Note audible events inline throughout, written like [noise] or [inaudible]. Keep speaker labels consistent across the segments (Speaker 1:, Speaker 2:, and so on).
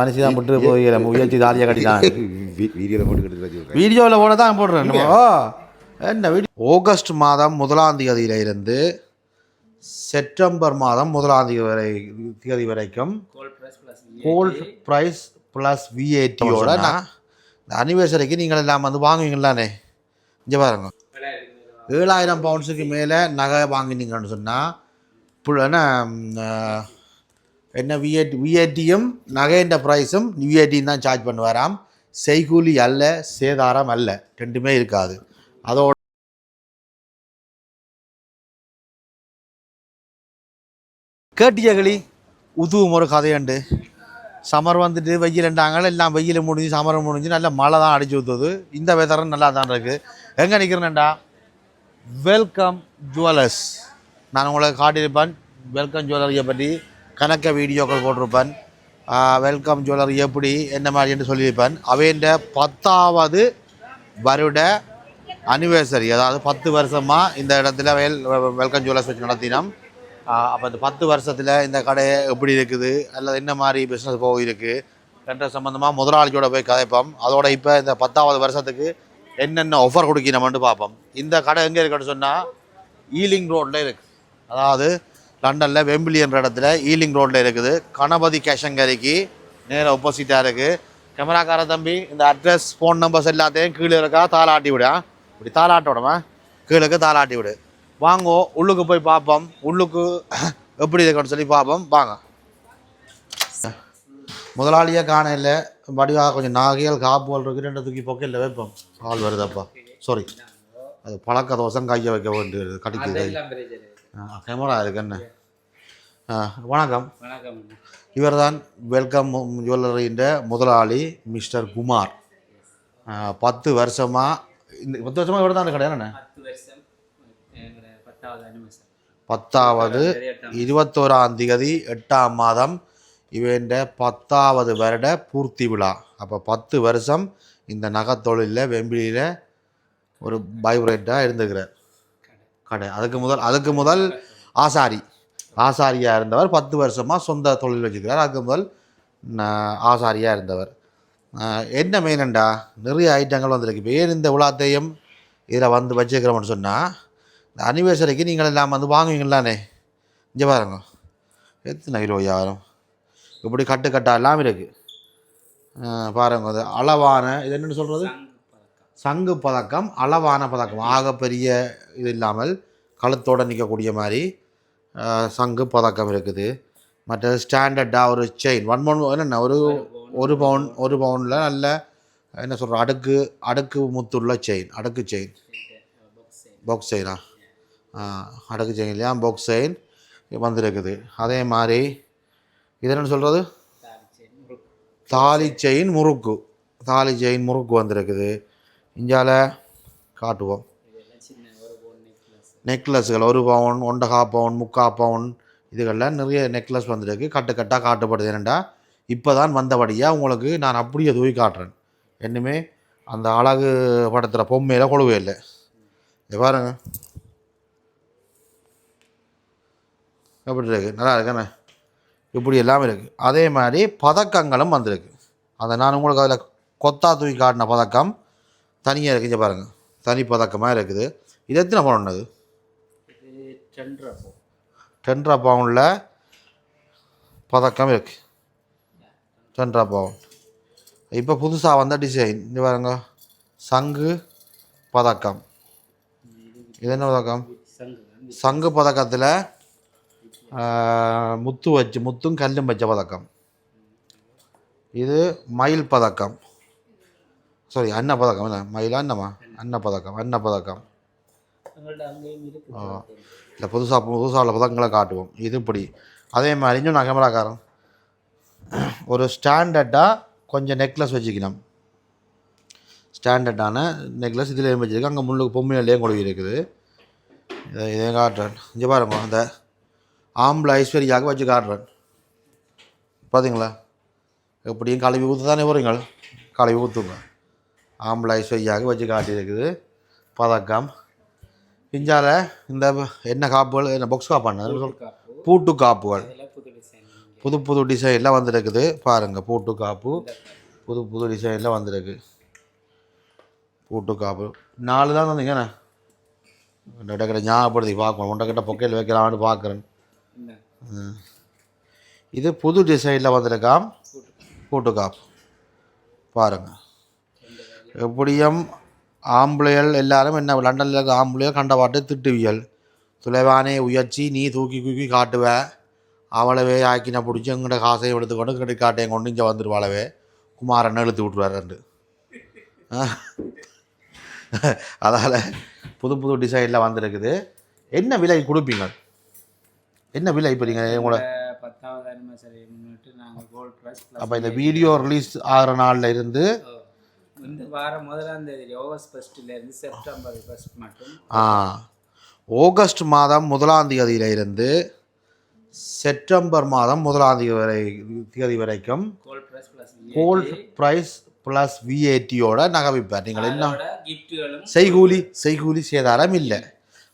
Speaker 1: மனுஷி தான் விட்டு போய் நம்ம உயர்ச்சி தாலியாக கட்டிட்டான்.
Speaker 2: வீடியோவில் போட்டுக்கிட்டு சொல்கிறேன்
Speaker 1: வீடியோவில் போட தான் போடுறேன். ஓ என்ன வீடியோ? ஆகஸ்ட் மாதம் முதலாம் தேதியில இருந்து செப்டம்பர் மாதம் முதலாம் தேதி வரை தேதி வரைக்கும் கோல்ட் ப்ரைஸ் ப்ளஸ் விஏடியோட நான் இந்த அனிவர்சரிக்கு நீங்கள் எல்லாம் வந்து வாங்குவீங்களானே? இங்கே பாருங்க. ஏழாயிரம் பவுண்ட்ஸுக்கு மேலே நகை வாங்கினீங்கன்னு சொன்னால் என்ன என்ன விஏடி விஏடியும் நகைன்ற ப்ரைஸும் விஏடியும் தான் சார்ஜ் பண்ணுவாராம். செய்கூலி அல்ல சேதாரம் அல்ல. ரெண்டுமே இருக்காது. அதோட கேட்டியகளி உதுவும் ஒரு கதையுண்டு. சமர் வந்துட்டு வெயில்ண்டாங்க எல்லாம் வெயில் முடிஞ்சு சமரம் முடிஞ்சு நல்ல மழை தான் அடிச்சு ஊற்றுது இந்த வெதரும் நல்லா தான் இருக்குது எங்கே நிற்கிறேன்டா வெல்கம் ஜுவல்லர்ஸ் நான் உங்களை காட்டியிருப்பேன். வெல்கம் ஜுவல்லரியை பற்றி. கணக்க வீடியோக்கள் போட்டிருப்பேன். வெல்கம் ஜுவல்லரி எப்படி என்ன மாதிரி என்று சொல்லியிருப்பேன். அவைன்ற பத்தாவது வருட அனிவர்சரி அதாவது பத்து வருஷமாக இந்த இடத்துல வெல் வெல்கம் ஜுவல்லர்ஸ் வச்சு நடத்தினோம். அப்போ இந்த பத்து வருஷத்தில் இந்த கடை எப்படி இருக்குது அல்லது என்ன மாதிரி பிஸ்னஸ் போயிருக்கு என்ற சம்மந்தமாக முதலாளியோட போய் கதைப்போம். அதோட இப்போ இந்த பத்தாவது வருஷத்துக்கு என்னென்ன ஆஃபர் கொடுக்கணும்னு பார்ப்போம். இந்த கடை எங்கே இருக்குன்னு சொன்னால் ஈலிங் ரோட்டில் இருக்குது அதாவது லண்டனில் வெம்பிலியன் இடத்துல ஈலிங் ரோட்டில் இருக்குது. கணபதி கேஷங்கரிக்கு நேராக ஆப்போசிட்டாக இருக்குது கேமராக்கார தம்பி இந்த அட்ரஸ் ஃபோன் நம்பர்ஸ் எல்லாத்தையும் கீழே இருக்கா தாளாட்டி விடு இப்படி தாளாட்ட விடுமா கீழே தாளாட்டி விடு. வாங்கோ உள்ளுக்கு போய் பார்ப்போம். உள்ளுக்கு எப்படி இருக்குன்னு சொல்லி பார்ப்போம். வாங்க. முதலாளியாக காண இல்லை. வடிவாக கொஞ்சம் நாகைகள் காப்புகள் இருக்குது ரெண்டு தூக்கி இல்லை வைப்போம். ஆள் வருதப்பா. சாரி அது பழக்க தோசம் கையை வைக்க வேண்டியது. கடிக்குது. கேமரா இருக்கு என்ன? ஆ, வணக்கம்.
Speaker 3: வணக்கம்.
Speaker 1: இவர்தான் வெல்கம் ஜுவல்லரின்ற முதலாளி மிஸ்டர் குமார். பத்து வருஷமாக இந்த பத்து வருஷமாக இவர் தான் கிடையாது என்ன?
Speaker 3: பத்தாவது
Speaker 1: இருபத்தோராம் தேதி எட்டாம் மாதம் இவன்ற பத்தாவது வருட பூர்த்தி விழா. அப்போ பத்து வருஷம் இந்த நகைத்தொழிலில் வெம்பிலியில் ஒரு பைப்ரேட்டாக இருந்துக்கிறார். கடை. அதுக்கு முதல் அதுக்கு முதல் ஆசாரி. ஆசாரியாக இருந்தவர் பத்து வருஷமாக சொந்த தொழில் வச்சுக்கிறார் அதுக்கு முதல் ஆசாரியாக இருந்தவர். என்ன மெயினண்டா நிறைய ஐட்டங்கள் வந்திருக்கு. இப்போ ஏன் இந்த உலாத்தையும் இதில் வந்து வச்சுருக்கிறோம்னு சொன்னால் இந்த அனிவர்சரிக்கு நீங்கள் எல்லாம் வந்து வாங்குவீங்களானே இங்கே பாருங்க. எத்தனை கிலோ யாரும்? இப்படி கட்டு கட்டா எல்லாம் இருக்குது பாருங்க அது அளவான இது என்னென்னு சொல்கிறது சங்கு பதக்கம் அளவான பதக்கம். ஆகப்பெரிய இது இல்லாமல் கழுத்தோடு நிற்கக்கூடிய மாதிரி சங்கு பதக்கம் இருக்குது. மற்றது ஸ்டாண்டர்டாக ஒரு செயின் ஒன் பவுன் என்னென்ன ஒரு ஒரு பவுன் ஒரு பவுனில் நல்ல என்ன சொல்கிற அடுக்கு அடுக்கு முத்துள்ள செயின் அடுக்கு செயின் பாக்ஸ் செயினா அடுக்கு செயின் இல்லையா? பாக்ஸ் செயின் வந்திருக்குது. அதே மாதிரி இது என்னன்னு சொல்கிறது தாலி செயின் முறுக்கு. தாலி செயின் முறுக்கு வந்திருக்குது. இந்தியாவில் காட்டுவோம். நெக்லஸ்கள் ஒரு பவுன் ஒன்றகா பவுன் முக்கா பவுன் இதுகளில் நிறைய நெக்லஸ் வந்துருக்கு. கட்டு கட்டாக காட்டப்படுது. என்னென்னா இப்போ தான் வந்தபடியாக உங்களுக்கு நான் அப்படியே தூக்கி காட்டுறேன். என்னமே அந்த அழகு படத்துல பொம்மையில் கொழுவே இல்லை. இது பாருங்க. எப்படி இருக்குது நல்லா இருக்குண்ணே இப்படி எல்லாமே இருக்குது அதே மாதிரி பதக்கங்களும் வந்திருக்கு. அதை நான் உங்களுக்கு அதில் கொத்தா தூக்கி காட்டின பதக்கம் தனியாக இருக்குது இங்கே பாருங்கள் தனி பதக்கமாக இருக்குது. இது எத்தனை பவுன் அது
Speaker 3: டென்ரா டென்ட்ரா
Speaker 1: பவுனில் பதக்கம் இருக்குது டென்ட்ரா பவுன். இப்போ புதுசாக வந்த டிசைன் இது பாருங்க. சங்கு பதக்கம். இது என்ன பதக்கம்?
Speaker 3: சங்கு
Speaker 1: பதக்கத்தில் முத்து வச்சு முத்தும் கல்லும் வச்ச பதக்கம். இது மயில் பதக்கம். சாரி அன்ன பதக்கம் இல்லை மயிலா அன்னமா அன்ன பதக்கம் அன்ன பதக்கம். இல்லை புதுசாக புதுசாக உள்ள பதங்களை காட்டுவோம் இது இப்படி அதே மாதிரி இன்னும் நான் கேமராக்காரன் ஒரு ஸ்டாண்டர்டாக கொஞ்சம் நெக்லஸ் வச்சுக்கணும் ஸ்டாண்டர்டான நெக்லஸ் இதில் வச்சுருக்கு அங்கே முள்ளுக்கு பொம்மையிலேயும் கொழுவி இருக்குது இதை இதே காட்டுறேன் இங்கே பாருங்க அந்த ஆம்பளை ஐஸ்வர்யாவுக்கு வச்சு காட்டுறேன் பார்த்தீங்களா எப்படியும் கழுவி ஊற்று தானே போகிறீங்க கழுவி ஊற்றுங்க ஆம்பளை ஐஸ்வர்யாவுக்கு வச்சு காட்டியிருக்குது. பதக்கம். இஞ்சால இந்த என்ன காப்புகள் என்ன பாக்ஸ் காப்பான
Speaker 3: காப்பு.
Speaker 1: பூட்டு காப்புகள்.
Speaker 3: புது
Speaker 1: புது டிசைனில் வந்திருக்குது. பாருங்கள் பூட்டு காப்பு. புது புது டிசைனில் வந்திருக்கு. பூட்டு காப்பு. நாலு தான் வந்தீங்கண்ணே இடக்கிட்ட ஞாபகப்படுத்தி பார்க்கணும். உண்டக்கிட்ட பொக்கையில் வைக்கலாம்னு பார்க்குறேன். இது புது டிசைனில் வந்திருக்காம் பூட்டு காப்பு. பாருங்கள் எப்படியும் ஆம்பளைகள் எல்லாரும் என்ன லண்டனில் இருக்க ஆம்பளைகள் கண்ட பாட்டு திட்டுவியல். துளைவானே உயர்ச்சி நீ தூக்கி தூக்கி காட்டுவ. அவளவே ஆக்கின பிடிச்சி எங்கிட்ட காசையும் எடுத்துக்கொண்டு கிரெடிட் கார்டையும் கொண்டு இங்கே வந்துடுவாளவே குமாரன் இழுத்து விட்ருவாரு [laughs] அதால் புது புது டிசைனில் வந்திருக்குது. என்ன விலை கொடுப்பீங்க? என்ன விலை இப்போ நீங்கள் உங்களோட அப்போ இந்த வீடியோ ரிலீஸ் ஆகிற நாளில் இருந்து
Speaker 3: இந்த வாரம் முதலாம் தேதி ஆகஸ்ட் ஃபர்ஸ்ட்லேருந்து செப்டம்பர் ஃபர்ஸ்ட் மட்டும்.
Speaker 1: ஆ, ஆகஸ்ட் மாதம் முதலாம் தேதியில இருந்து செப்டம்பர் மாதம் முதலாம் தேதி வரை தேதி வரைக்கும்
Speaker 3: கோல்ட்
Speaker 1: ப்ரைஸ் ப்ளஸ் விஏடியோட நகவிப்பார். நீங்கள் என்ன செய்கூலி செய்கூலி சேதாரம் இல்லை.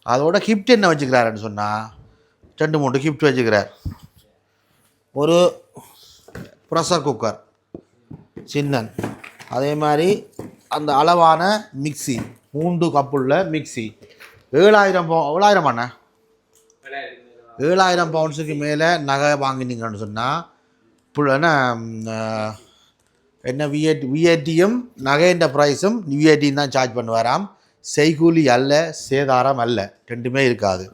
Speaker 1: அதோட கிஃப்ட் என்ன வச்சுக்கிறாருன்னு சொன்னால் ரெண்டு மூணு கிஃப்ட் வச்சுக்கிறார். ஒரு ப்ரெஷர் குக்கர் சின்னன். அதே மாதிரி அந்த அளவான மிக்ஸி மூன்று கப்புள்ள மிக்சி ஏழாயிரம் பவு ஏழாயிரம் அண்ணா? ஏழாயிரம் பவுன்ஸுக்கு மேலே நகை வாங்கினீங்கன்னு சொன்னால் என்ன என்ன விஏடி விஏடியும் நகைன்ற ப்ரைஸும் விஏடியும் தான் சார்ஜ் பண்ணுவாராம். செய்கூலி அல்ல சேதாரம் அல்ல ரெண்டுமே இருக்காது.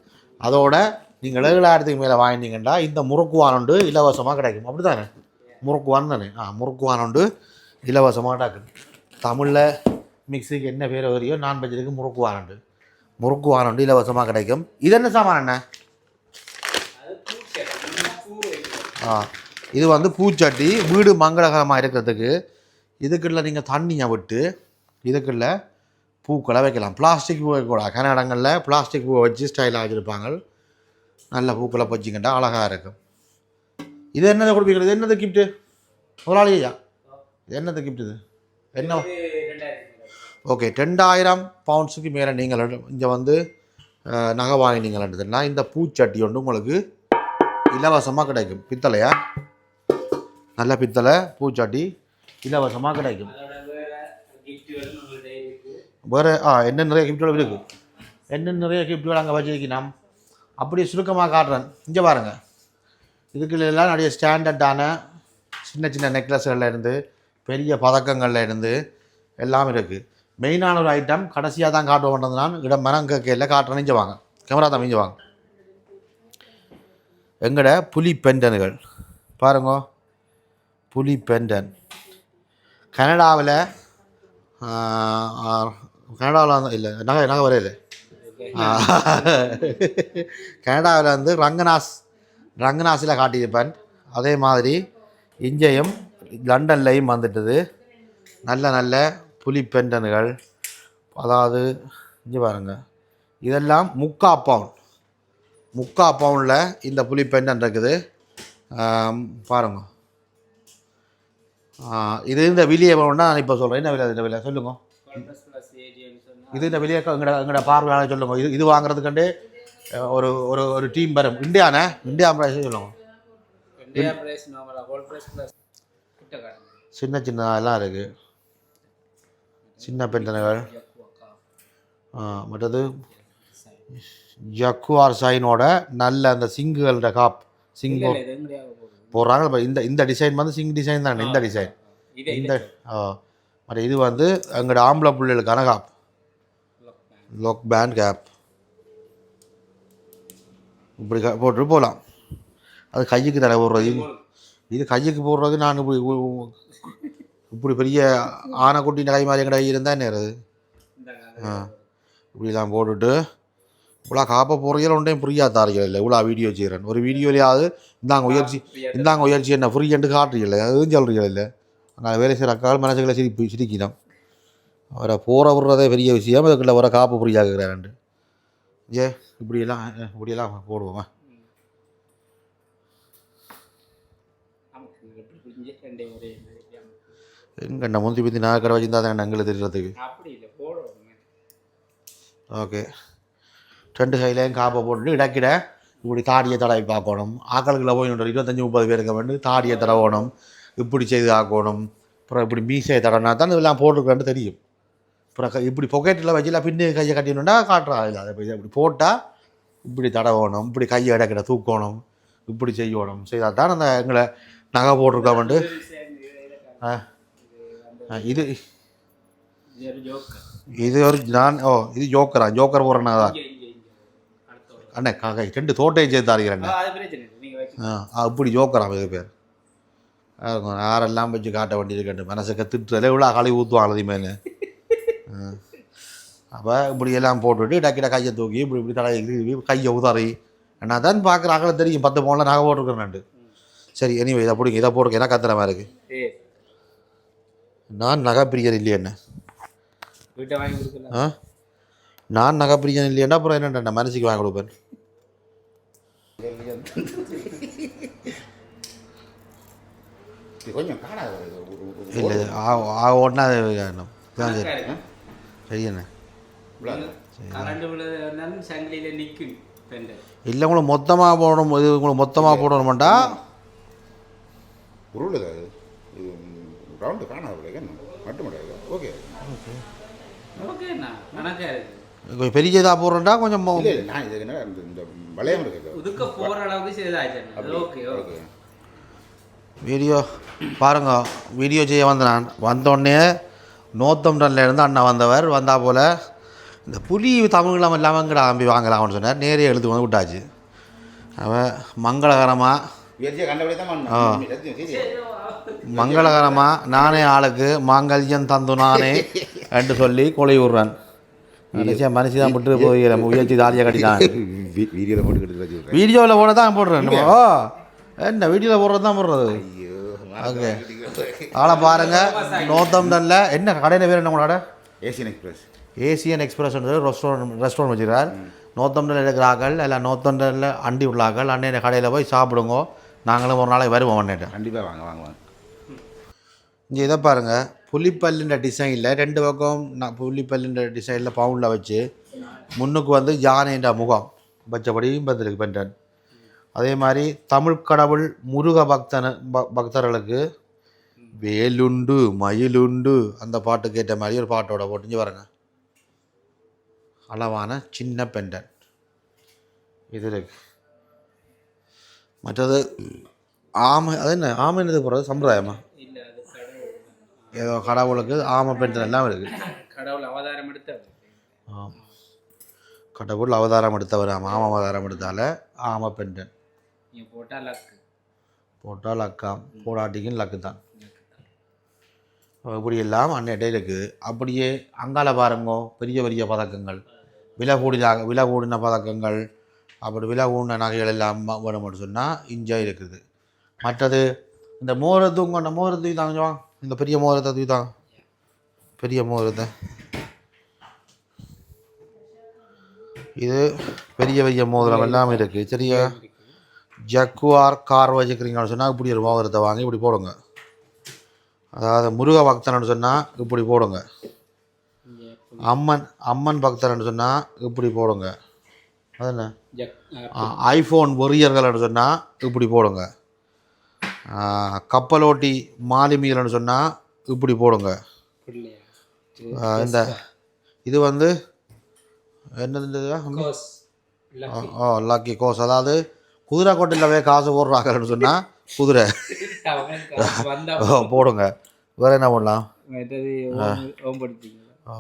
Speaker 1: அதோட நீங்கள் ஏழாயிரத்துக்கு மேலே வாங்கினீங்கன்னா இந்த முறுக்குவான் உண்டு இலவசமாக கிடைக்கும். அப்படி தானே முறுக்குவான் தானே? ஆ முறுக்குவான் உண்டு இலவசமாக கிடைக்கும் தமிழில் மிக்ஸிக்கு என்ன பேர் வரையோ நான் பட்ஜெட்டுக்கு முறுக்குவான் வாரண்டு. முறுக்கு உண்டு இலவசமாக கிடைக்கும். இது என்ன சாமான் என்ன ஆ இது வந்து பூச்சட்டி. வீடு மங்களகரமாக இருக்கிறதுக்கு. இதுக்குள்ள நீங்கள் தண்ணியை விட்டு இதுக்குள்ள பூக்களை வைக்கலாம். பிளாஸ்டிக் பூ வைக்கக்கூடாது கன இடங்களில் பிளாஸ்டிக் பூவை வச்சு ஸ்டைலாக வச்சுருப்பாங்க. நல்ல பூக்களை வச்சிக்கிட்டா அழகாக இருக்கும். இது என்னது கொடுப்பீங்க? இது என்னது கிஃப்ட்டு முதலாளியா? என்னது கிஃப்ட் இது? என்ன? ஓகே ரெண்டாயிரம் பவுண்ட்ஸுக்கு மேலே நீங்கள் இங்கே வந்து நகை வாங்கினீங்கன்றதுனா இந்த பூச்சட்டி ஒன்று உங்களுக்கு இலவசமாக கிடைக்கும். பித்தளையா? நல்ல பித்தளை பூச்சட்டி இலவசமாக கிடைக்கும்.
Speaker 3: வேற
Speaker 1: ஆ என்ன நிறைய கிஃப்ட்டுகள் இருக்குது என்ன நிறைய கிஃப்ட்டுகள் அங்கே வச்சிருக்கணும் அப்படி சுருக்கமாக காட்டுறேன். இங்கே பாருங்கள் இதுக்குள்ள எல்லாம் நிறைய ஸ்டாண்டர்டான சின்ன சின்ன நெக்லஸ்களில் இருந்து பெரிய பதக்கங்களில் இருந்து எல்லாம் இருக்குது மெயினான ஒரு ஐட்டம் கடைசியாக தான் காட்டுவோன்றது நான் இடம் மரம் கேட்கல காட்டுறேன் கேமரா தான் இங்கே எங்கட புலி பெண்டன்கள்? பாருங்க. புலி பெண்டன். கனடாவில் கனடாவில் வந்து இல்லை நகை நகை வரையுது கனடாவில் வந்து ரங்கநாஸ் ரங்கநாஸில் காட்டியிருப்பேன். அதே மாதிரி இங்கேயும் லண்டன்லையும் வந்துட்டது. நல்ல நல்ல புலி பெண்டன்கள். அதாவது இங்கே பாருங்கள் இதெல்லாம் முக்கா பவுன். முக்கா பவுனில் இந்த புலி பெண்டன் இருக்குது. பாருங்க. இது இந்த விலையை வேணும்னா நான் இப்போ சொல்கிறேன் என்ன விலை இந்த விலை? சொல்லுங்க. இது இந்த விலையை எங்களோட எங்களோட பார்வையாளர் சொல்லுங்க. இது இது வாங்குறதுக்கண்டு ஒரு ஒரு ஒரு டீம் வரும். இந்தியாண்ணே இந்தியா ப்ரைஸ் சொல்லுங்க. சின்ன சின்ன எல்லாம் இருக்குது சின்ன பெண்டன்கள். மற்றது ஜக்குவார் சைனோட நல்ல அந்த சிங்குகளோட காப் சிங்
Speaker 3: இல்லை இது எங்கடையாக போகுது
Speaker 1: போடுறாங்க இந்த இந்த டிசைன் வந்து சிங் டிசைன் தானே இந்த டிசைன். இந்த ஆ மற்ற இது வந்து எங்களோட ஆம்பளை பிள்ளைகளுக்கான காப். லோக் பேண்ட் கேப் இப்படி போட்டு போகலாம் அது கையுக்கு தர போடுறது இது கையுக்கு போடுறது நான் இப்படி இப்படி பெரிய ஆனைக்குட்டி கை மாதிரி கடை இருந்தால்
Speaker 3: இந்த
Speaker 1: ஆ. இப்படிலாம் போட்டுட்டு இவ்வளோ காப்பை போடுறீங்க ஒன்றையும் புரியாது தாரீங்க இல்லை. இவ்வளோ வீடியோ செய்கிறேன் ஒரு வீடியோலையாவது இந்தாங்க உயர்ச்சி இந்தாங்க உயர்ச்சி என்ன ஃப்ரீ காட்டுறீங்களே அதுவும் சொல்கிறீங்க இல்லை? அங்கே வேலை செய்கிற அக்கால் மனசுகளை சிரிப்பு சிரிக்கணும். அவரை போகிற விடுறதே பெரிய விஷயம். அதுக்குள்ள வர காப்பு புரியாக்குறாரு ஏ இப்படியெல்லாம் இப்படியெல்லாம் போடுவோமா?
Speaker 3: ரெண்டே ஒரே.
Speaker 1: எங்க என்ன முந்தி பிந்தி நான் கடை வச்சிருந்தா தான் எங்களுக்கு தெரிகிறதுக்கு
Speaker 3: அப்படி இல்லை
Speaker 1: ஓகே. ரெண்டு கையிலையும் காப்பை போட்டுட்டு இடக்கிட இப்படி தாடியை தடவி பார்க்கணும். ஆக்களுக்குள்ள போய் இருபத்தஞ்சி முப்பது பேருக்கு வந்து தாடியை தடவணும். இப்படி செய்து ஆக்கணும். அப்புறம் இப்படி மீசையை தடவினா தான் இதெல்லாம் போட்டிருக்கேன்னு தெரியும். அப்புறம் இப்படி பொக்கெட்டில் வச்சுலாம் பின்னு கையை கட்டிடணும்னா காட்டுறா இல்லை அதை இப்படி இப்படி போட்டால் இப்படி தடவணும். இப்படி கையை இடக்கிட தூக்கணும். இப்படி செய்யணும். செய்தால் தான் அந்த எங்களை நகை போட்டிருக்கோம்ட்டு ஆ. ஆ, இது
Speaker 3: இது ஒரு ஜோக்கர்.
Speaker 1: இது ஒரு நான் ஓ இது ஜோக்கரா? ஜோக்கர் தான்.
Speaker 3: ஒரு
Speaker 1: அண்ணே காக்கை ரெண்டு தோட்டையும் சேர்த்து அறிகிறேன்
Speaker 3: ஆ,
Speaker 1: அப்படி ஜோக்கராம் இது பேர்? யாரெல்லாம் வச்சு காட்ட வேண்டியிருக்கேன் மனசுக்கு திட்டுறதுல இவ்வளோ கழுவி ஊற்றுவாங்க அது மேலே. அப்போ இப்படி எல்லாம் போட்டுவிட்டு டக்கிட கையை தூக்கி இப்படி இப்படி தலை கையை உதறி. என்ன தான் பார்க்குற அகல தெரியும். பத்து பவுனில் நகை போட்டிருக்கிறேன் சரி எனிவே இதை பிடிங்க இதை போடுங்க. மாதிரி இருக்குது
Speaker 3: ஏ.
Speaker 1: நான் நகை பிரியர் இல்லையே என்ன? ஆ? நான் நகை பிரியன் இல்லையேன்னா அப்புறம் என்னென்ன மனசுக்கு வாங்கி கொடுப்பேன்?
Speaker 2: கொஞ்சம்
Speaker 1: இல்லை ஆ தான் சரி சரி என்ன இல்லை உங்களுக்கு மொத்தமாக போடணும் இது உங்களுக்கு மொத்தமாக போடணுமாட்டா
Speaker 2: உருள் அது இது ரவுண்டு காணாது என்ன? மட்டும் முடியாது ஓகே
Speaker 3: ஓகேண்ணா இருக்கு.
Speaker 1: கொஞ்சம் பெரிய இதாக போடுறேன்டா கொஞ்சம்
Speaker 2: இல்லை இல்லை நான் இது என்ன இந்த இந்த வளையம் இருக்குது
Speaker 3: உதுக்க போகிற அளவுக்கு செய்தாச்சு. ஓகே ஓகே
Speaker 2: ஓகே
Speaker 1: வீடியோ பாருங்க. வீடியோ செய்ய வந்த நான் வந்தோடனே நோத்தம்டன்ல இருந்து அண்ணா வந்தவர் வந்தா போல் இந்த புலி தமிழ்லாம் இல்லாமல் இங்கடா அம்பி வாங்கலாம்னு சொன்னார். நேரே எழுத்து வந்து விட்டாச்சு. அவன் மங்களகரமாக மங்களகரமாக நானே ஆளுக்கு மாங்கல்யம் தந்து நானே என்று சொல்லி கொலை விடுறான் மனுஷன் மனுஷி தான் விட்டு போய் முயற்சி தாலியை கட்டிட்டான்.
Speaker 2: வீடியோவில் போட்டு
Speaker 1: போட தான் போடுறேன். ஓ என்ன வீடியோவில் போடுறது? தான் போடுறது ஓகே. ஆளை பாருங்க நோத்தம்டன்ல என்ன கடையில் பேர் என்ன உங்களோட?
Speaker 2: Asian express
Speaker 1: Asian express restaurant restaurant வச்சுக்கிறார். நோத்தம்டல் இருக்கிறார்கள் இல்லை நோத்தம்டலில் அண்டி உள்ளார்கள். அன்னைய கடையில் போய் சாப்பிடுங்க. நாங்களும் ஒரு நாளைக்கு வருவோம் அண்ணேட்ட.
Speaker 2: கண்டிப்பாக வாங்க வாங்க வாங்க.
Speaker 1: இங்கே இதை பாருங்கள் புலிப்பல்லுன்ற டிசைனில் ரெண்டு பக்கம் நான் புலிப்பல்லுன்ற டிசைனில் பவுண்டில் வச்சு முன்னுக்கு வந்து யானைன்ற முகம். வச்சபடியும் வந்திருக்கு பெண்டன் அதே மாதிரி தமிழ் கடவுள் முருக பக்தன ப பக்தர்களுக்கு வேலுண்டு மயிலுண்டு அந்த பாட்டுக்கு ஏற்ற மாதிரி ஒரு பாட்டோட போட்டுஞ்சு வரங்க அளவான சின்ன பெண்டன். இது இருக்கு. மற்றது ஆமை அது என்ன? ஆமைன்னு போகிறது சம்பிரதாயமா?
Speaker 3: இல்லை அது கடவுள்
Speaker 1: ஏதோ கடவுளுக்கு ஆமை பெண்டன் எல்லாம் இருக்குது
Speaker 3: கடவுள் அவதாரம் எடுத்தவர்.
Speaker 1: ஆம். கடவுள் அவதாரம் எடுத்தவர். ஆமாம் ஆம அவதாரம் எடுத்தால ஆமை பெண்டன்
Speaker 3: போட்டால் லக்கு.
Speaker 1: போட்டால் லக்காம் போடாட்டிக்கும் லக்கு தான். இப்படி எல்லாம் அன்னையிட்ட இருக்குது அப்படியே அங்கால பாருங்கோ பெரிய பெரிய பதக்கங்கள். விலை கூடின விலை கூடின பதக்கங்கள். அப்படி விலை கூடின நகைகள் எல்லாம் வேணும்னு சொன்னால் இங்கே இருக்குது. மற்றது இந்த மோரை தூங்க அந்த மோரை தூக்கி தாங்க. இந்த பெரிய மோரத்தை தூக்கி தாங்க. பெரிய மோரத்தை. இது பெரிய பெரிய மோதிரம் எல்லாம் இருக்குது சரியா? ஜக்குவார் கார் வச்சுக்கிறீங்கன்னு சொன்னால் இப்படி ஒரு மோதிரத்தை வாங்கி இப்படி போடுங்க. அதாவது முருக பக்தன்னு சொன்னால் இப்படி போடுங்க. அம்மன் அம்மன் பக்தர்னு சொன்னால் இப்படி போடுங்க. ஐஃபோன் வெறியர்கள்னு சொன்னால் இப்படி போடுங்க. கப்பலோட்டி மாலுமிகள்னு சொன்னால் இப்படி போடுங்க. இந்த இது வந்து என்னது ஓ லக்கி கோஸ் அதாவது குதிரை கொட்டில் போய் காசு போடுறாங்கன்னு சொன்னால் குதிரை. போடுங்க. வேறு என்ன பண்ணலாம்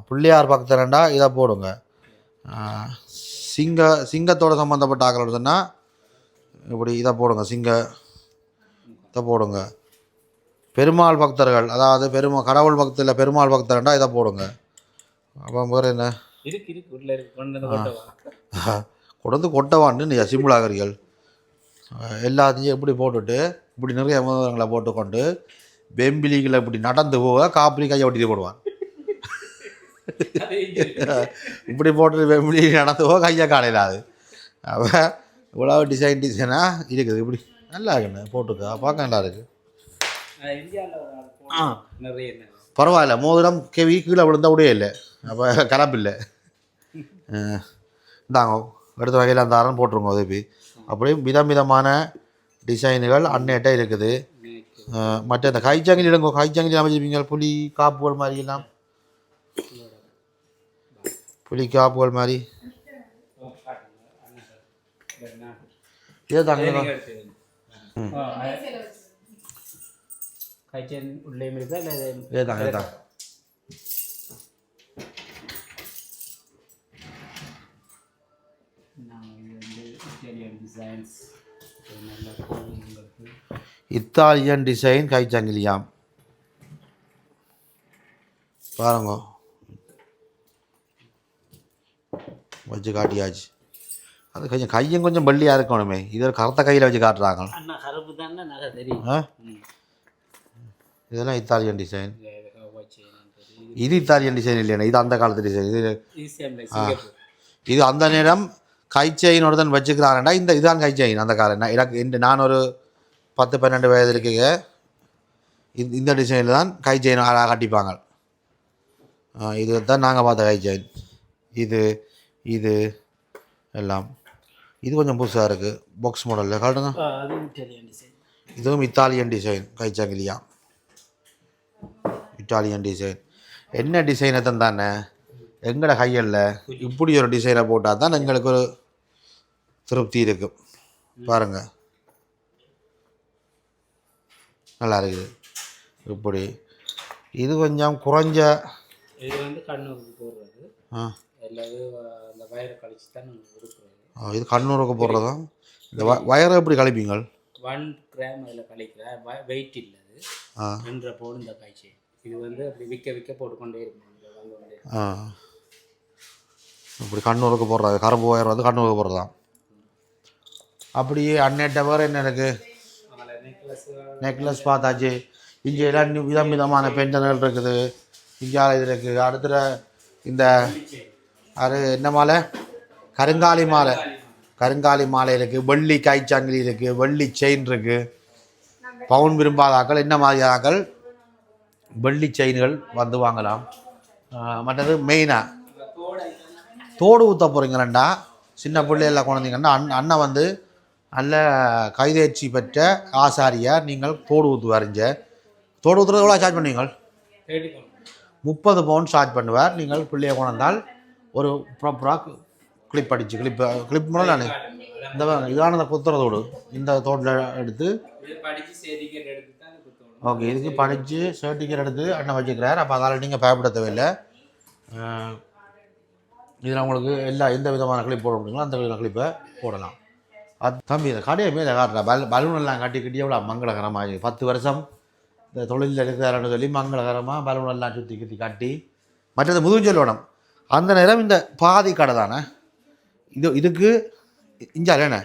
Speaker 1: பிள்ளையார் பக்தரண்டா இதை போடுங்க. சிங்க சிங்கத்தோட சம்மந்தப்பட்ட ஆக்கள் சொன்னால் இப்படி இதை போடுங்க சிங்க இதை போடுங்க. பெருமாள் பக்தர்கள் அதாவது பெருமா கடவுள் பக்தில் பெருமாள் பக்தரண்டா இதை போடுங்க. அப்போ வேறு என்ன?
Speaker 3: கொண்டு [laughs]
Speaker 1: கொட்டவான்னு நீ சிம்பிளாகிறீர்கள் எல்லாத்தையும் இப்படி போட்டுட்டு இப்படி நிறைய மோதிரங்களை போட்டுக்கொண்டு வெம்பிலிகளை இப்படி நடந்து போக காப்பிரி கையை ஒட்டிட்டு போடுவான். இப்படி போட்டு வெம்பிலி நடந்து போக கையை காலையில் அது அவன் இவ்வளோ டிசைன் டிசைனாக இருக்குது இப்படி நல்லா இருக்குண்ணே போட்டுக்க பார்க்க நல்லா இருக்கு
Speaker 3: என்ன
Speaker 1: பரவாயில்ல மோதிரம் கெவி கீழே விழுந்தா உடைய இல்லை அப்போ கலப்பு இல்லை இந்தாங்க எடுத்த வகையில் அந்த அரண் போட்டுருங்க உதவி அப்படியே விதம் விதமான டிசைனுகள் அன்னையிட்ட இருக்குது மற்ற இந்த கைச்சங்கிலி இடங்கோ கைச்சங்கிலி அமைச்சிருப்பீங்க புலி காப்புகள் மாதிரி எல்லாம் புலி காப்புகள் மாதிரி. இதே தாங்க இதே தாங்க இதே தாங்க இத்தாலியன் டிசைன் கைச்சங்கிலியாம். பாருங்க. வச்சு காட்டியாச்சு. அது கொஞ்சம் கையும் கொஞ்சம் பள்ளியாக இருக்கணுமே. இது ஒரு கருத்த கையில் வச்சு காட்டுறாங்க.
Speaker 3: தானே?
Speaker 1: இதெல்லாம் இத்தாலியன் டிசைன்
Speaker 3: இது
Speaker 1: இத்தாலியன் டிசைன் இல்லையா இது அந்த காலத்து டிசைன் இது இது அந்த நேரம் கை செயின் ஒருத்தன் வச்சுக்கிறான்டா இந்த இதான் கை செயின் அந்த காலம் எனக்கு இந்த நான் ஒரு பத்து பன்னெண்டு வயது இருக்குங்க. இந்த இந்த டிசைனில் தான் கை செயின் கட்டிப்பாங்க. இது தான் நாங்கள் பார்த்த கை செயின் இது இது எல்லாம். இது கொஞ்சம் புதுசாக இருக்குது பாக்ஸ் மாடலில் காட்டுங்க.
Speaker 3: இட்டாலியன்
Speaker 1: இதுவும் இத்தாலியன் டிசைன் கைச்சங்கிலியா? இத்தாலியன் டிசைன் என்ன டிசைனை தந்தானே எங்கட கையில் இப்படி ஒரு டிசைனை போட்டால் தான் எங்களுக்கு ஒரு திருப்தி இருக்கும் பாருங்க. நல்லா இருக்குது. இப்படி. இது கொஞ்சம் குறைஞ்ச
Speaker 3: இது வந்து கண்ணூருக்கு போடுறது.
Speaker 1: ஆ,
Speaker 3: வயரை கழிச்சு தான் கொடுக்குறது
Speaker 1: ஆ, இது கண்ணூருக்கு போடுறதா? இந்த வ வயரை எப்படி கழிப்பீங்க
Speaker 3: ஒன் கிராம் அதில் கழிக்கிற வெயிட் இல்லை அது. ரெண்டரை பவுன் இந்த காய்ச்சி. இது வந்து அப்படி விற்க விற்க போட்டுக்கொண்டே இருக்கும்
Speaker 1: இப்படி கண்ணூருக்கு போடுறது கரும்பு ஒயர் வந்து கண்ணூருக்கு போடுறதாம் அப்படியே அன்னேட்ட வேறு என்ன இருக்குது
Speaker 3: நெக்லஸ்
Speaker 1: பார்த்தாச்சு. இங்கே எல்லாம் விதம் விதமான பெண்டன்கள் இருக்குது. இங்கே இது இருக்குது. அடுத்த இந்த அது என்ன மாலை? கருங்காலி மாலை. கருங்காலி மாலை இருக்குது வெள்ளி காய்ச்சாங்கிலி இருக்குது வெள்ளி செயின் இருக்குது பவுன் விரும்பாத ஆக்கள் என்ன மாதிரி ஆக்கள் வெள்ளி செயின்கள் வந்து வாங்கலாம். மற்றது மெயினாக தோடு ஊற்ற போகிறீங்களா சின்ன பிள்ளைகள குழந்தைங்கன்னா அண்ணன் அண்ணன் வந்து நல்ல கைதேர்ச்சி பெற்ற ஆசாரியார் நீங்கள் தோடு ஊற்றுவாருங்க தோடு ஊற்றுறது எவ்வளோ சார்ஜ் பண்ணுவீங்க
Speaker 3: தேடிக்கணும்
Speaker 1: முப்பது பவுண்ட் சார்ஜ் பண்ணுவார். நீங்கள் பிள்ளையை கொண்டாந்தால் ஒரு ப்ராப்பராக கிளிப் அடிச்சு கிளிப் கிளிப் மூலம் நான் இந்த பாருங்க, இதான இந்த தோடு. இந்த தோட்டில் எடுத்து ஓகே இதுக்கு படித்து சர்டிஃபிகேட் எடுத்து அண்ணன் வச்சுக்கிறார். அப்போ அதால் நீங்கள் பயப்பட தேவையில்லை. இதில் உங்களுக்கு எல்லா எந்த விதமான கிளிப் போட முடியுங்களோ அந்த விதமான கிளிப்பை போடலாம். அது தம்பி இந்த கடையை மேலே காட்டுறா. பல் பலூன் எல்லாம் கட்டி கட்டி எவ்வளோ மங்களகரமாக பத்து வருஷம் இந்த தொழிலில் இருக்கிறாருன்னு சொல்லி மங்களகரமாக பலூன் எல்லாம் சுற்றி கட்டி கட்டி மற்றது முதுஞ்செல்வனம் அந்த நேரம் இந்த பாதி கடை தானே? இது இதுக்கு இஞ்சால என்ன?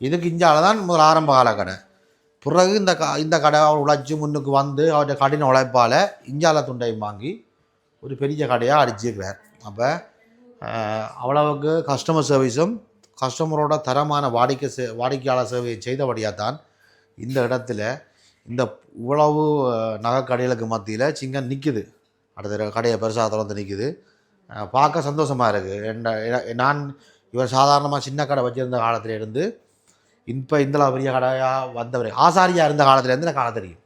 Speaker 1: இதுக்கு இஞ்சால தான் முதல் ஆரம்ப கால கடை பிறகு இந்த க இந்த கடை அவர் உழைச்சி முன்னுக்கு வந்து அவருடைய கடின உழைப்பால் இஞ்சால துண்டையும் வாங்கி ஒரு பெரிய கடையாக அடிச்சிருக்கிறார். அப்போ அவ்வளவுக்கு கஸ்டமர் சர்வீஸும் கஸ்டமரோட தரமான வாடிக்கை சே வாடிக்கையாளர் சேவையை செய்தபடியாக தான் இந்த இடத்துல இந்த இவ்வளவு நகை கடைகளுக்கு மத்தியில் சிங்கம் நிற்குது அடுத்த கடையை பெருசாக திறந்து நிற்குது பார்க்க சந்தோஷமாக இருக்குது என்ன நான் இவர் சாதாரணமாக சின்ன கடை வச்சுருந்த காலத்திலேருந்து இப்போ இந்த பெரிய கடையாக வந்தவர் ஆசாரியாக இருந்த காலத்துலேருந்து எனக்கு காண தெரியும்.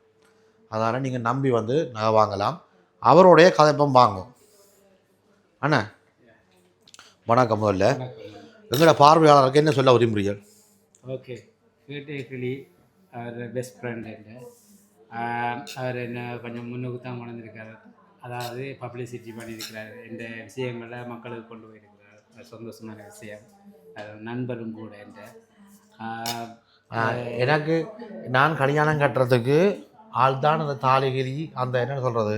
Speaker 1: அதனால் நீங்கள் நம்பி வந்து நகை வாங்கலாம். அவருடைய கதைப்பம் வாங்கும். அண்ணா வணக்கம் முதல்ல. எங்களோட பார்வையாளருக்கு என்ன சொல்ல விரும்புகிறீர்கள்
Speaker 3: ஓகே கேட்டு அவர் பெஸ்ட் ஃப்ரெண்ட் என்ன அவர் என்ன கொஞ்சம் முன்னுக்கு தான் வளர்ந்துருக்காரு அதாவது பப்ளிசிட்டி பண்ணியிருக்கிறாரு இந்த விஷயங்களை மக்களுக்கு கொண்டு போயிருக்கிறார். சந்தோஷமான விஷயம். நண்பரும் கூட என்ற
Speaker 1: எனக்கு நான் கல்யாணம் கட்டுறதுக்கு ஆள் தான் அந்த தாலிகிரி அந்த என்னன்னு சொல்கிறது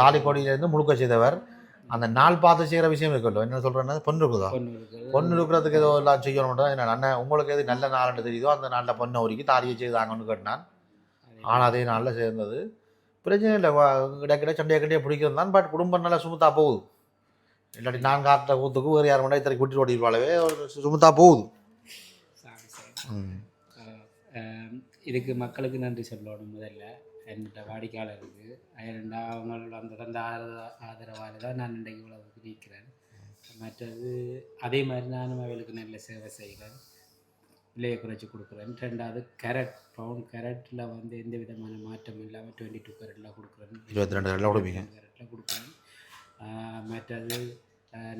Speaker 1: தாலிக்கொடியிலேருந்து முழுக்க செய்தவர். அந்த நாள் பார்த்து செய்கிற விஷயம் இருக்கட்டும் என்ன சொல்கிறேன்னா பொண்ணு இருக்குதா?
Speaker 3: பொண்ணு
Speaker 1: இருக்கிறதுக்கு ஏதோ எல்லாம் செய்யணும் என்ன அண்ணன் உங்களுக்கு எது நல்ல நாள்னு தெரியுதோ அந்த நாளில் பொண்ணை உருக்கி தாலியை செய்தாங்கன்னு கேட்டான். ஆனால் அதே நாளில் சேர்ந்தது. பிரச்சனை இல்லை கிட்ட சண்டையை கட்டியே பிடிக்கிறது தான் பட் குடும்பம் நல்லா சுமத்தா போகுது. இல்லாட்டி நான் காட்டுற கூத்துக்கு வேறு யார் மண்டை இத்தனை குட்டி ஓடிப்பாளவே ஒரு சுமத்தா போகுது.
Speaker 3: இதுக்கு மக்களுக்கு நன்றி சொல்லணும் முதல்ல. என்கிட்ட வாடிக்கையாளருக்கு. ரெண்டா அவங்களோட அந்த தந்த ஆதரவு ஆதரவால் தான் நான் இன்றைக்கு இவ்வளவு நிற்கிறேன். மற்றது அதே மாதிரி நானும் அவளுக்கு நல்ல சேவை செய்கிறேன். விலையை குறைச்சி கொடுக்குறேன். ரெண்டாவது கேரட் பவுன் கேரட்டில் வந்து எந்த விதமான மாற்றம் இல்லாமல் டுவெண்ட்டி டூ கேரட்டில் கொடுக்குறேன்.
Speaker 1: இருபத்தி ரெண்டு கடையில் கொடுப்பீங்க.
Speaker 3: கேரட்டில் கொடுக்குறேன். மற்றது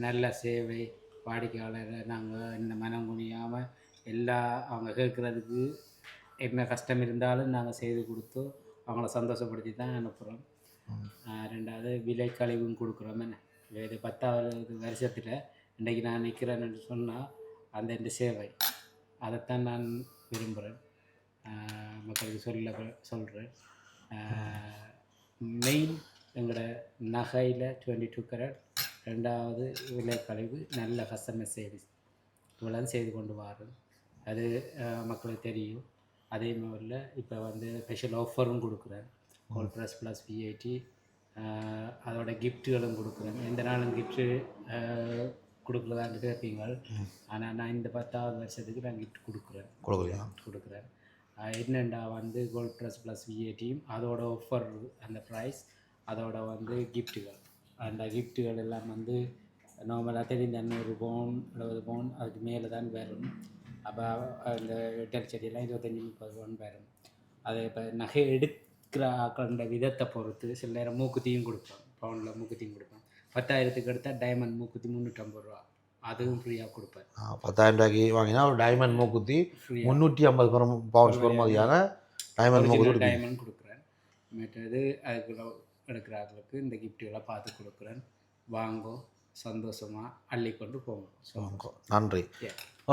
Speaker 3: நல்ல சேவை வாடிக்கையாளரை நாங்கள் இந்த மனம் குனியாமல் எல்லா அவங்க கேட்குறதுக்கு என்ன கஷ்டம் இருந்தாலும் நாங்கள் செய்து கொடுத்து அவங்கள சந்தோஷப்படுத்தி தான் அனுப்புகிறோம் ரெண்டாவது விலை கழிவும் கொடுக்குறோம். என்ன? இது பத்தாவது வருஷத்தில் இன்றைக்கி நான் நிற்கிறேன்னு சொன்னால் அந்த இந்த சேவை. அதைத்தான் நான் விரும்புகிறேன் மக்களுக்கு சொல்ல சொல்கிறேன் மெயின் எங்களோட நகையில் டுவெண்ட்டி டூ கரட் ரெண்டாவது விலை கழிவு நல்ல கஸ்டமர் சர்வீஸ் இவ்வளோ செய்து கொண்டு வரோம் அது மக்களுக்கு தெரியும். அதே மாதிரில இப்போ வந்து ஸ்பெஷல் ஆஃபரும் கொடுக்குறேன். கோல் ப்ளஸ் ப்ளஸ் விஐடி அதோட கிஃப்ட்டுகளும் கொடுக்குறேன். எந்த நாளும் கிஃப்ட்டு கொடுக்கலதான்னு கேட்பீங்க ஆனால் நான் இந்த பத்தாவது வருஷத்துக்கு நான் கிஃப்ட் கொடுக்குறேன். கொடுக்குறேன். அஹ் என்னண்டா வந்து கோல்ட் ப்ளஸ் ப்ளஸ் விஏடியும் அதோட ஆஃபர் அந்த ப்ரைஸ் அதோட வந்து கிஃப்ட்டுகள் அந்த கிஃப்ட்டுகள் எல்லாம் வந்து நார்மலாக தெரிந்த நூறு பவுன் எழுபது பவுன் அதுக்கு மேலே தான் வரும். அப்போ அந்த வெட்டல் செடியெல்லாம் இருபத்தஞ்சி முப்பது பவுன் வரும். அது இப்போ நகை எடுக்கிற ஆக்களோட விதத்தை பொறுத்து சில நேரம் மூக்குத்தியும் கொடுப்போம். பவுனில் மூக்குத்தியும் கொடுப்போம். பத்தாயிரத்துக்கு எடுத்தால் டைமண்ட் மூக்குத்தி முந்நூற்றம்பது ரூபா. அதுவும் ஃப்ரீயாக கொடுப்பேன்
Speaker 1: பத்தாயிரம் ரூபாய்க்கு வாங்கினா ஒரு டைமண்ட் மூக்குத்தி முந்நூற்றி ஐம்பது பெரும் பவுன்ஸ் பெறுமதியான டைமண்ட் மூக்குத்தி
Speaker 3: டைமண்ட் கொடுக்குறேன். மற்றது அதுக்குள்ள எடுக்கிறார்களுக்கு இந்த கிஃப்ட்டுகளை பார்த்து கொடுக்குறேன். வாங்கோ சந்தோஷமாக அள்ளிக்கொண்டு போங்க.
Speaker 1: நன்றி.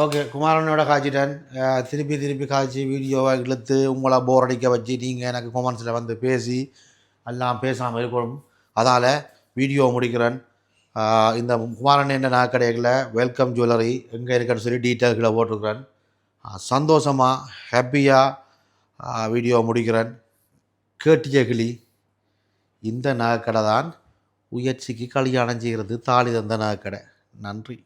Speaker 1: ஓகே குமாரனோட காய்ச்சிட்டேன் திருப்பி திருப்பி காய்ச்சி வீடியோவை இழுத்து உங்களை போர் அடிக்க வச்சு நீங்கள் எனக்கு கொமெண்ட்ஸில் வந்து பேசி எல்லாம் பேசாமல் இருக்கணும். அதால் வீடியோ முடிக்கிறேன். இந்த குமாரன் என்ன நகைக்கடைகளில் வெல்கம் ஜுவல்லரி எங்கே இருக்குன்னு சொல்லி டீட்டெயில்களை போட்டிருக்கிறேன். சந்தோஷமாக ஹாப்பியாக வீடியோ முடிக்கிறேன். கேட்டிய கிளி இந்த நகைக்கடை தான் உயர்ச்சிக்கு கல்யாணம் செய்கிறது தாலி தந்த நகைக்கடை. நன்றி.